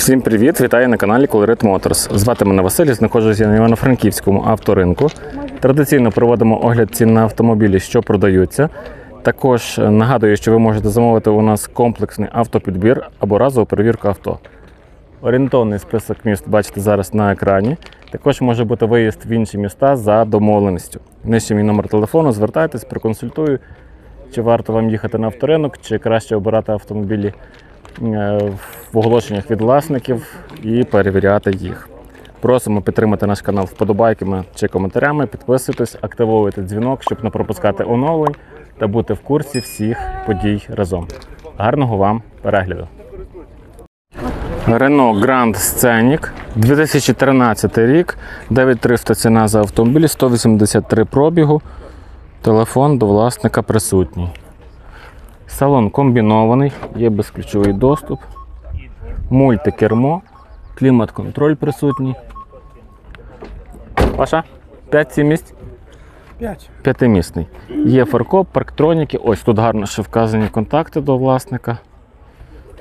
Всім привіт! Вітаю на каналі Colorit Motors. Звати мене Василь, знаходжуся на Івано-Франківському авторинку. Традиційно проводимо огляд цін на автомобілі, що продаються. Також нагадую, що ви можете замовити у нас комплексний автопідбір або разову перевірку авто. Орієнтовний список міст бачите зараз на екрані. Також може бути виїзд в інші міста за домовленістю. Нижче мій номер телефону, звертайтесь, проконсультую, чи варто вам їхати на авторинок, чи краще обирати автомобілі в оголошеннях від власників і перевіряти їх. Просимо підтримати наш канал вподобайками чи коментарями, підписуйтесь, активовуйте дзвінок, щоб не пропускати оновлень та бути в курсі всіх подій разом. Гарного вам перегляду! Renault Grand Scenic 2013 рік, 9300 ціна за автомобіль, 183 пробігу. Телефон до власника присутній. Салон комбінований, є безключовий доступ, мультикермо, клімат-контроль присутній. Паша, 5-7 місць? 5. П'ятимісний. Є фаркоп, парктроніки. Ось тут гарно ще вказані контакти до власника.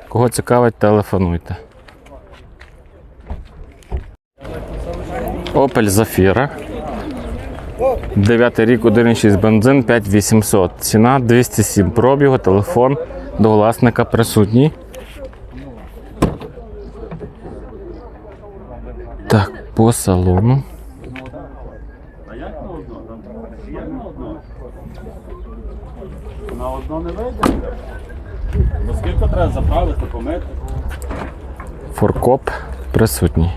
Кого цікавить, телефонуйте. Opel Zafira. 9 рік, 1,6 бензин, 5800. Ціна 207 пробігу, телефон до власника присутній. Так, по салону. На одно не вийде. Бо скільки треба заправити, помити? Форкоп присутній.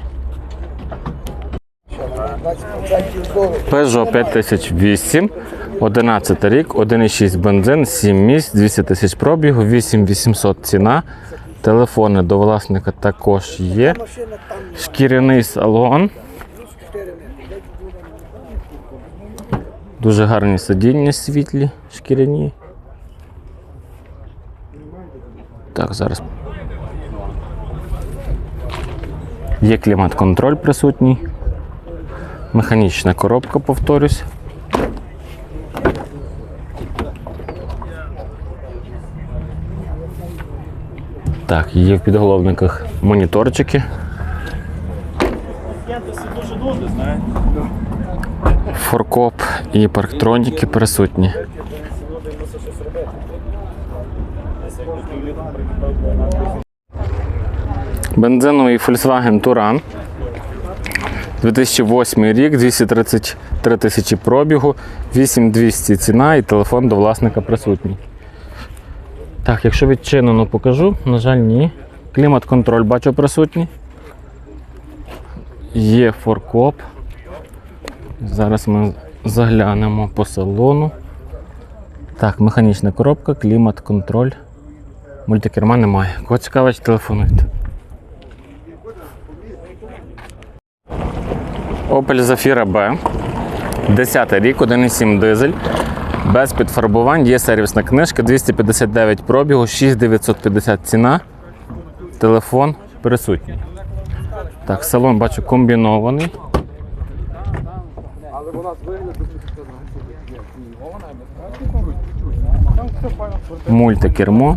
Peugeot 5008, 11 рік, 1,6 бензин, 7 місць, 200 тисяч пробігу, 8800 ціна. Телефони до власника також є. Шкіряний салон. Дуже гарні сидіння світлі, шкіряні. Так, зараз Є клімат-контроль присутній. Механічна коробка, повторюсь. Так, є в підголовниках моніторчики. Форкоп і парктроніки присутні. Бензиновий Volkswagen Touran. 2008 рік, 233 тисячі пробігу, 8200 ціна і телефон до власника присутній. Так, якщо відчинено, покажу. На жаль, ні. Клімат-контроль бачу присутній. Є форкоп. Зараз ми заглянемо по салону. Так, механічна коробка, клімат-контроль. Мультикерма немає. Кого цікавить, телефонуйте. Opel Zafira B. 10 рік, 1,7 дизель. Без підфарбувань, є сервісна книжка, 259 пробігу, 6950 ціна. Телефон присутній. Так, салон бачу комбінований. Мультикермо,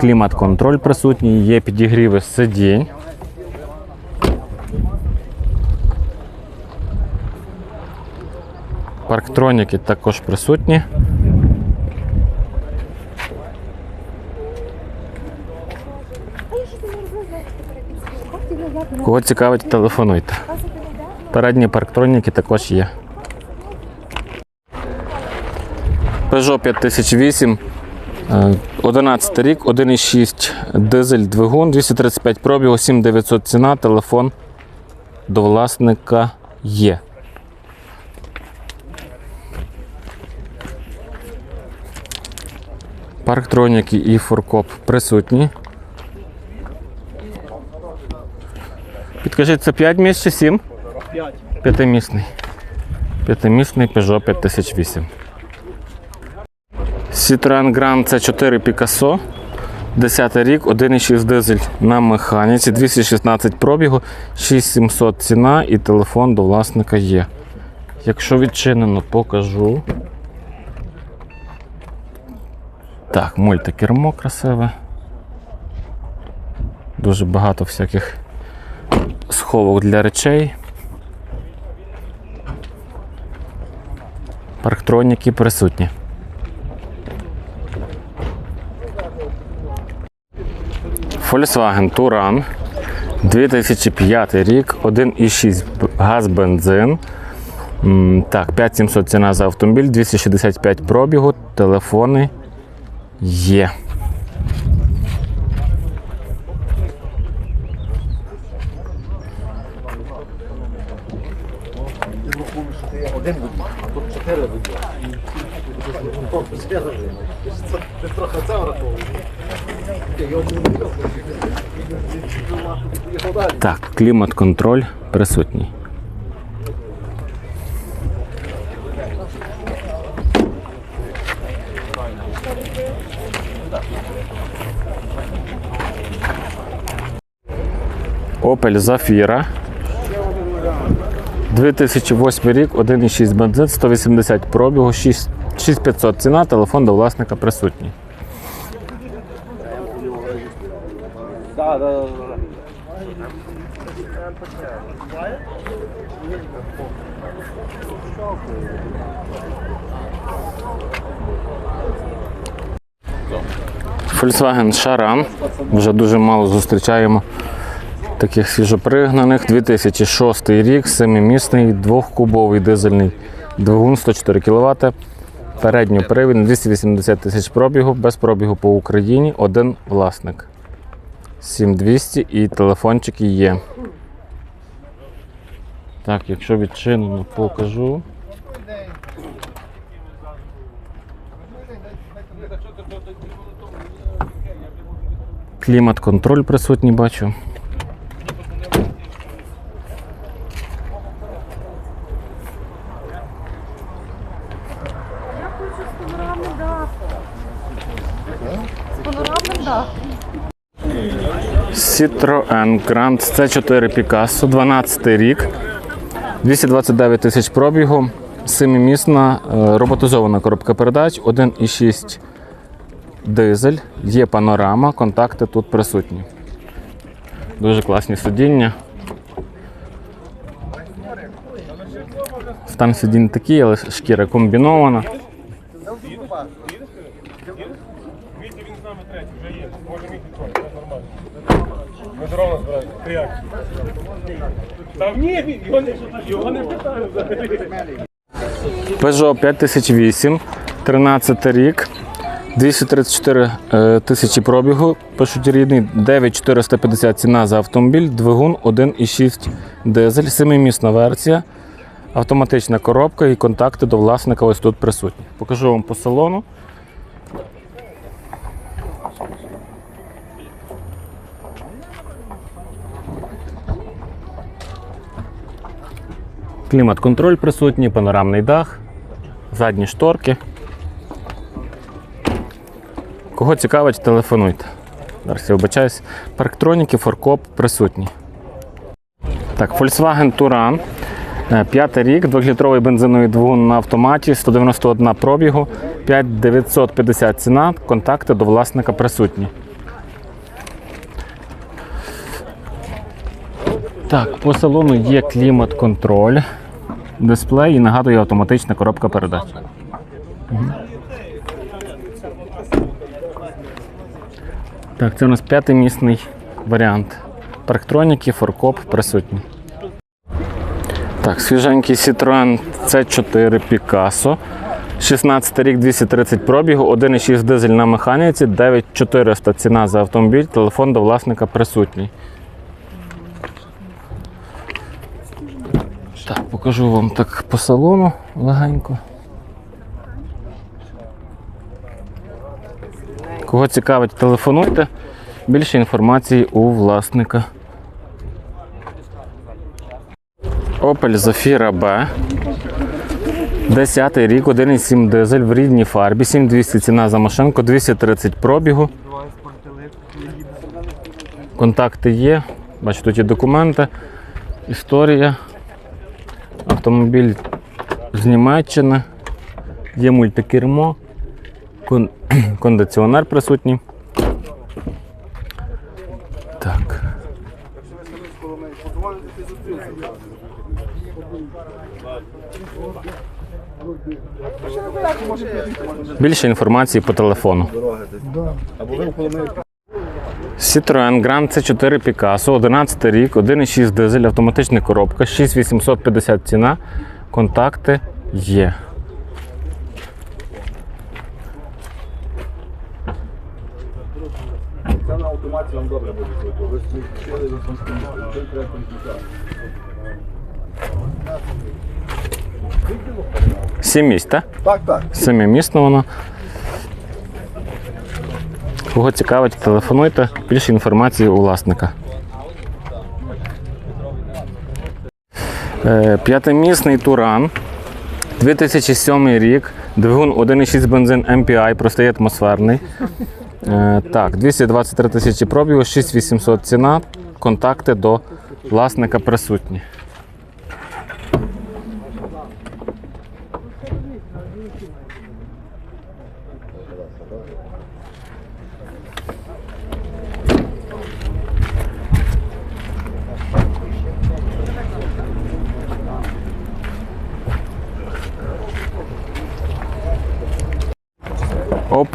клімат-контроль присутній, є підігріви сидінь. Парктроніки також присутні. Кого цікавить, телефонуйте. Передні парктроніки також є. Peugeot 5008, е, 11 рік, 1,6 дизель двигун, 235 пробігу, 7900 ціна, телефон до власника є. Парктроніки і фуркоп присутні. Підкажіть, це 5 місць чи 7? 5. П'ятимісний. П'ятимісний Peugeot 5008. Citroen Grand C4 Picasso. 10 рік, 1,6 дизель на механіці, 216 пробігу, 6700 ціна і телефон до власника є. Якщо відчинено, покажу. Так, мультикермо красиве. Дуже багато всяких сховок для речей. Парктроніки присутні. Volkswagen Touran 2005 рік, 1,6 газ бензин. Так, 5700 ціна за автомобіль, 265 пробігу, телефони є. Так, клімат-контроль присутній. Opel Zafira. 2008 рік, 1,6 бензин, 180 пробігу, 6500 ціна, телефон до власника присутній. Volkswagen Charan. Вже дуже мало зустрічаємо таких свіжопригнаних. 2006 рік, семимісний, двохкубовий дизельний двигун 104 кВт. Передньопривідний 280 тисяч пробігу, без пробігу по Україні, один власник. 7200 і телефончики є. Так, якщо відчинено, покажу. Клімат-контроль присутній бачу. Я хочу з панорамним дахом. З панорамним дахом. Citroen Grand C4 Picasso, 12 рік, 229 тисяч пробігу, семимісна е, роботизована коробка передач, 1,6 дизель, є панорама, контакти тут присутні. Дуже класні сидіння. Стан сидінь такий, але шкіра комбінована. Як? Та ні, його не, його не питаю взагалі. Peugeot 5008, 13 рік, 234 е, тисячі пробігу, пишуть рідний, 9450 ціна за автомобіль, двигун 1,6 дизель, семимісна версія, автоматична коробка і контакти до власника ось тут присутні. Покажу вам по салону. Клімат-контроль присутній, панорамний дах, задні шторки. Кого цікавить, телефонуйте. Зараз я вибачаюсь. Парктроніки, форкоп присутні. Так, Volkswagen Touran. Е, П'ятий рік, 2-літровий бензиновий двигун на автоматі, 191 пробігу, 5950 ціна, контакти до власника присутні. Так, по салону є клімат-контроль, дисплей і нагадує автоматична коробка передач. Так, це у нас п'ятимісний варіант. Парктроніки, форкоп присутні. Так, свіженький Citroen C4 Picasso. 16 рік, 230 пробігу, 1,6 дизель на механіці, 9400 ціна за автомобіль, телефон до власника присутній. Так, покажу вам так по салону легенько. Кого цікавить, телефонуйте. Більше інформації у власника. Opel Zafira B. 10 рік, 1,7 дизель в рідній фарбі, 7200 ціна за машинку, 230 пробігу. Контакти є. Бачите, тут є документи, історія. Автомобіль з Німеччини, є мультикермо, кондиціонер присутній. Так. Більше інформації по телефону. Citroen Grand C4 Picasso, 11 рік, 1,6 дизель, автоматична коробка, 6850 ціна. Контакти є. Це на автоматі вам добре буде звуку. Ви треба конструктор. Сім місць, так? Так, так. Семимісно воно. Кого цікавить, телефонуйте. Більше інформації у власника. Е, П'ятимісний Туран. 2007 рік. Двигун 1,6 бензин MPI, простий атмосферний. Е, Так, 223 тисячі пробігу, 6800 ціна. Контакти до власника присутні.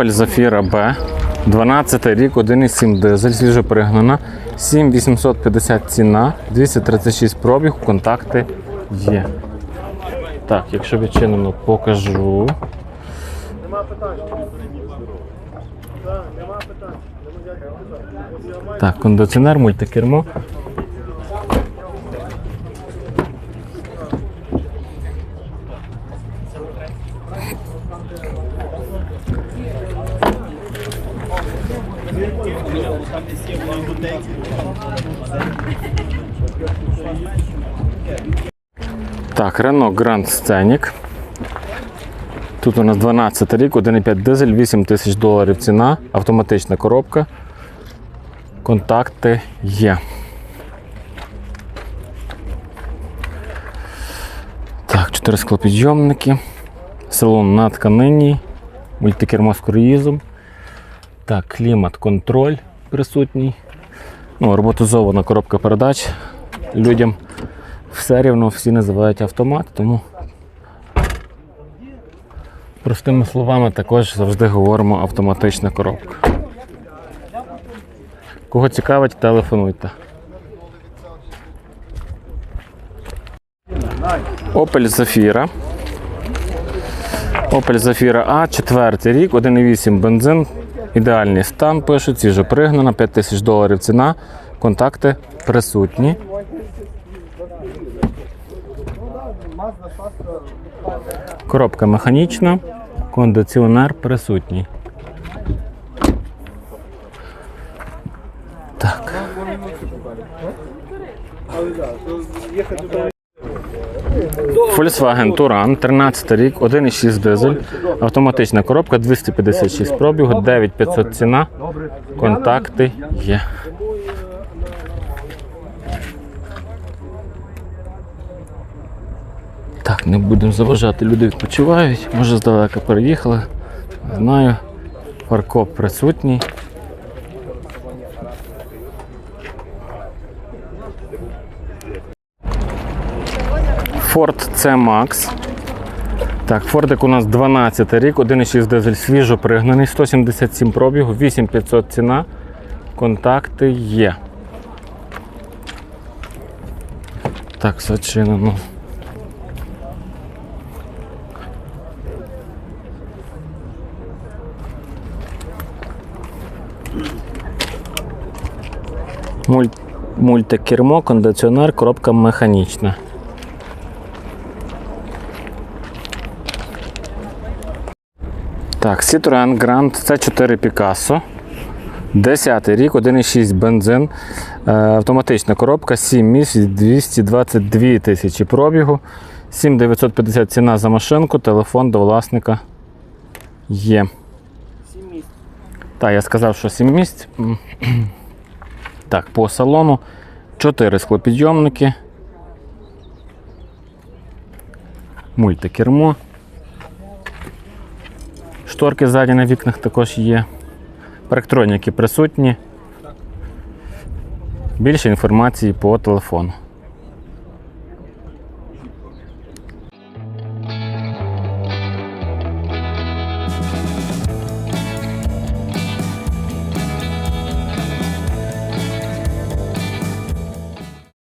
Opel Zafira B. 12 рік, 1,7 дизель, свіжо пригнана. 7850 ціна, 236 пробіг, контакти є. Так, якщо відчинено, покажу. Нема питань. Так, кондиціонер, мультикермо. Так, Renault Grand Scenic. Тут у нас 12 рік, 1,5 дизель, 8 тисяч доларів ціна, автоматична коробка. Контакти є. Так, 4 склопідйомники. Салон на тканині, мультикермо з круїзом. Так, клімат, контроль присутній. Ну, роботизована коробка передач. Людям все рівно всі називають автомат, тому простими словами також завжди говоримо автоматична коробка. Кого цікавить, телефонуйте. Opel Zafira. Opel Zafira A, 4 рік, 1,8 бензин. Ідеальний стан пишуть, свіжо пригнана, 5 тисяч доларів ціна. Контакти присутні. Коробка механічна, кондиціонер присутній. Так. Volkswagen Touran, 13 рік, 1,6 дизель, автоматична коробка, 256 пробігу, 9500 ціна. Контакти є. Так, не будемо заважати, люди відпочивають. Може здалека переїхали. Знаю. Паркоп присутній. Ford C-Max. Так, Фордик у нас 12 рік, 1,6 дизель свіжо пригнаний, 177 пробігу, 8500 ціна. Контакти є. Так, зачинено. Муль... Мультикермо, кондиціонер, коробка механічна. Так, Citroen Grand C4 Picasso. 10 рік, 1,6 бензин, е, автоматична коробка, 7 місць, 222 тисячі пробігу, 7950 ціна за машинку, телефон до власника є. 7 місць. Так, я сказав, що 7 місць. Так, по салону 4 склопідйомники. Мультикермо. Шторки ззаді на вікнах також є. Парктроніки присутні. Більше інформації по телефону.